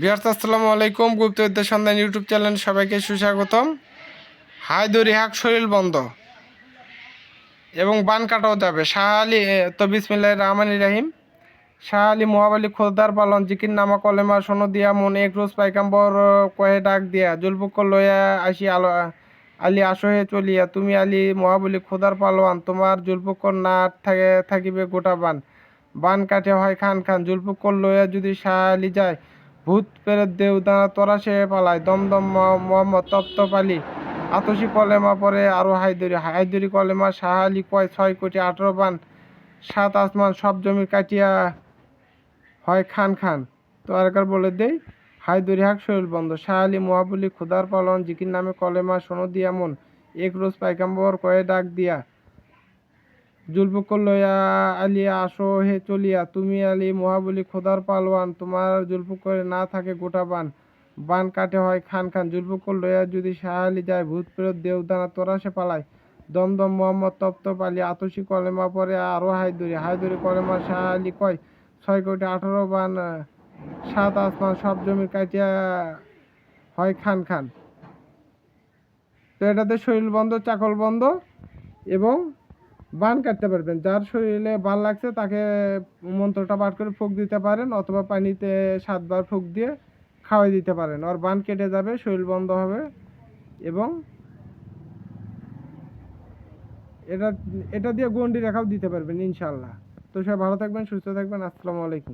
বিহার্স আসসালামু আলাইকুম। গুপ্তবিদ্যা সন্ধান ইউটিউব চ্যানেল সবাইকে সুস্বাগতম। হাই দড়ি হাক, শরীর বন্ধ। এবং বান কাটাও যাবে। শাহ আলী তো বিসমিল্লাহ রহমান রাহিম। শাহ আলী মোহাবালি খোদার পালন, জিকির নামা, কলেমা, সোনো দিয়া, মন এক রোজ পাইকাম্বর কয়ে ডাক দিয়া জুলপুক লইয়া আসি আলো আলী আসহে চলিয়া, তুমি আলী মহাবলী খোদার পালোয়ান, তোমার জুলপুকর না থাকে, থাকিবে গোটা বান। বান কাটে হয় খান খান জুলপুকর লইয়া যদি শাহ আলী যায় ভূত পেরেত দেউ দানা তরাসে পালায় দমদম মোহাম্মদ তপ্ত পালি। আতসী কলেমা পরে আরও হায়দরি হায়দরি কলেমা শাহ আলী কয়, ছয় কোটি আঠারো বান, সাত আসমান, সব জমি কাটিয়া হয় খান খান। তো আরেকবার বলে দেই হায়দরি হাক শরীর বন্ধ। শাহ আলী মহাবলী খুদার পালন জিকির নামে কলেমা সোনো দিয়া মন। এক রোজ পাইকাম্বর কয়ে ডাক দিয়া। জুলপুকর লইয়া আলিয়া আসো হে চলিয়া তুমি আলী মহাবলী খোদার পালোয়ান তোমার জুলপুকরে না থাকে গোটা বান বান কাটে হয়, খান খান জুলপুকর লইয়া যদি শাহ আলী যায় ভূত প্রেত দেওদানা তোরা সে পালায় দমদম মোহাম্মদ তপ্ত পালি আতসী কলেমা পরে আরও হায়দুরি হায়দুরি কলেমা শাহ আলী কয়, ছয় কোটি, আঠারো বান সাত আসমান সব জমি কাটিয়া হয়, খান খান। তো এটাতে শরীর বন্ধ চাকল বন্ধ এবং বান কাটতে পারবেন। যার শরীরে বান লাগছে, তাকে মন্ত্রটা পাঠ করে ফুক দিতে পারেন অথবা পানিতে সাতবার ফুক দিয়ে খাওয়াই দিতে পারেন। আর বান কেটে যাবে, শরীর বন্ধ হবে এবং এটা এটা দিয়ে গন্ডি রেখাও দিতে পারবেন ইনশাল্লাহ তো সবাই ভালো থাকবেন, সুস্থ থাকবেন, আসসালামু আলাইকুম।